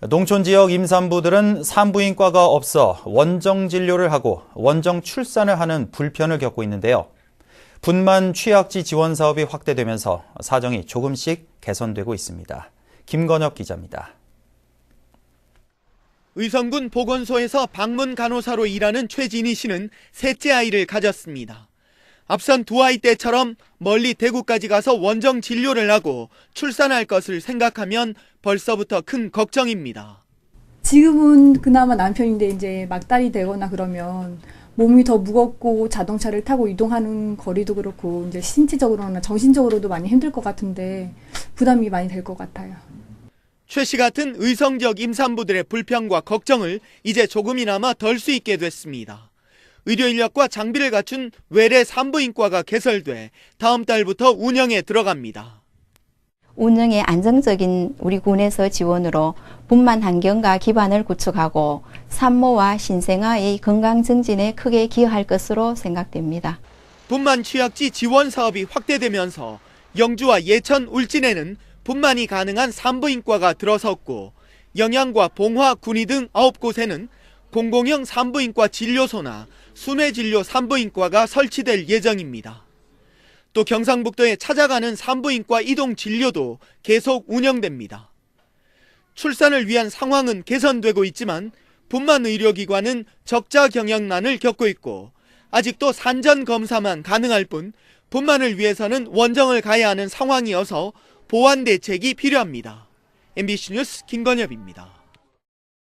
농촌 지역 임산부들은 산부인과가 없어 원정 진료를 하고 원정 출산을 하는 불편을 겪고 있는데요. 분만 취약지 지원 사업이 확대되면서 사정이 조금씩 개선되고 있습니다. 김건엽 기자입니다. 의성군 보건소에서 방문 간호사로 일하는 최진희 씨는 셋째 아이를 가졌습니다. 앞선 두 아이 때처럼 멀리 대구까지 가서 원정 진료를 하고 출산할 것을 생각하면 벌써부터 큰 걱정입니다. 지금은 그나마 남편인데 이제 막달이 되거나 그러면 몸이 더 무겁고 자동차를 타고 이동하는 거리도 그렇고 이제 신체적으로나 정신적으로도 많이 힘들 것 같은데 부담이 많이 될 것 같아요. 최 씨 같은 의성적 임산부들의 불평과 걱정을 이제 조금이나마 덜 수 있게 됐습니다. 의료 인력과 장비를 갖춘 외래 산부인과가 개설돼 다음 달부터 운영에 들어갑니다. 운영에 안정적인 우리 군에서 지원으로 분만 환경과 기반을 구축하고 산모와 신생아의 건강 증진에 크게 기여할 것으로 생각됩니다. 분만 취약지 지원 사업이 확대되면서 영주와 예천, 울진에는 분만이 가능한 산부인과가 들어섰고 영양과 봉화, 군위 등 9곳에는 공공형 산부인과 진료소나 순회진료 산부인과가 설치될 예정입니다. 또 경상북도에 찾아가는 산부인과 이동 진료도 계속 운영됩니다. 출산을 위한 상황은 개선되고 있지만 분만 의료기관은 적자 경영난을 겪고 있고 아직도 산전 검사만 가능할 뿐 분만을 위해서는 원정을 가야 하는 상황이어서 보완 대책이 필요합니다. MBC 뉴스 김건엽입니다.